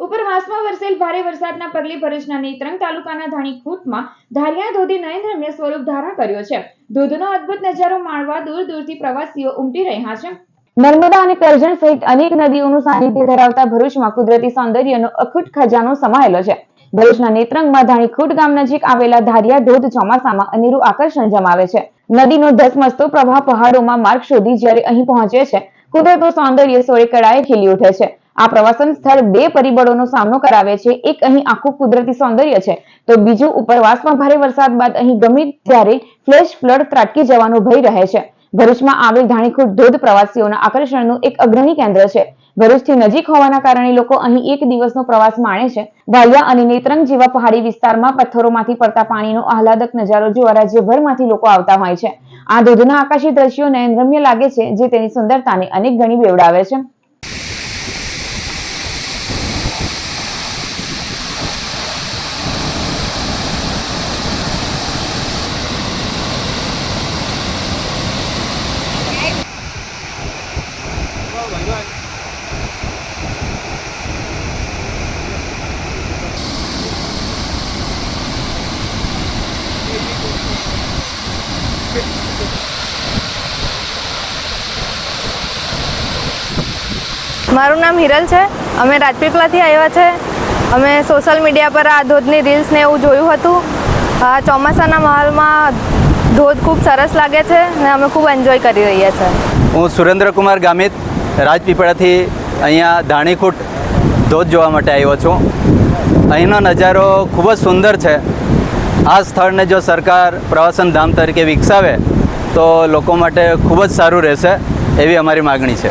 ઉપરવાસમાં વરસેલ ભારે વરસાદના પગલે ભરૂચના નેત્રંગ તાલુકાના ધાણીખૂંટમાં ધારિયા ધોધી નયનરમ્ય સ્વરૂપ ધારણ કર્યો છે. ધોધનો અદ્ભુત નજારો માણવા દૂર દૂરથી પ્રવાસીઓ ઉમટી રહ્યા છે. નર્મદા અને કરજણ સહિત અનેક નદીઓનું સાનિધ્ય ધરાવતા ભરૂચમાં કુદરતી સૌંદર્યનો અખૂટ ખજાનો સમાયેલો છે. ભરૂચના નેત્રંગમાં ધાણીખૂટ ગામ નજીક આવેલા ધારિયા ધોધ ચોમાસામાં અનેરું આકર્ષણ જમાવે છે. નદીનો ધસમસતો પ્રવાહ પહાડોમાં માર્ગ શોધી જ્યારે અહીં પહોંચે છે કુદરતનું સૌંદર્ય સોળે કળાએ ખીલી ઉઠે છે. આ પ્રવાસન સ્થળ બે પરિબળોનો સામનો કરાવે છે. એક અહીં આખું કુદરતી સૌંદર્ય છે. તો બીજું, ઉપરવાસમાં ભારે વરસાદ બાદ અહીં ગમે ત્યારે ફ્લેશ ફ્લડ ત્રાટકી જવાનો ભય રહે છે. ભરૂચમાં આવેલ ધાણીખૂટ ધોધ પ્રવાસીઓના આકર્ષણનું એક અગ્રણી કેન્દ્ર છે. ભરૂચથી નજીક હોવાના કારણે લોકો અહીં એક દિવસનો પ્રવાસ માણે છે. વાલિયા અને નેત્રંગ જેવા પહાડી વિસ્તારમાં પથ્થરોમાંથી પડતા પાણીનો આહલાદક નજારો જોવા રાજ્યભરમાંથી લોકો આવતા હોય છે. આ ધોધના આકાશી દ્રશ્યો નયનરમ્ય લાગે છે, જે તેની સુંદરતાને અનેક ગણી બેવડાવે છે. મારું નામ હિરલ છે. અમે રાજપીપળાથી આવ્યા છે. અમે સોશિયલ મીડિયા પર આ ધોધની રીલ્સને એવું જોયું હતું. આ ચોમાસાના માહોલમાં ધોધ ખૂબ સરસ લાગે છે ને અમે ખૂબ એન્જોય કરી રહ્યા છીએ હું સુરેન્દ્રકુમાર ગામિત, રાજપીપળાથી અહીંયા ધાણીકૂટ ધોધ જોવા માટે આવ્યો છું. અહીંનો નજારો ખૂબ જ સુંદર છે. આ સ્થળને જો સરકાર પ્રવાસન ધામ તરીકે વિકસાવે, તો લોકો માટે ખૂબ જ સારું રહેશે એવી અમારી માગણી છે.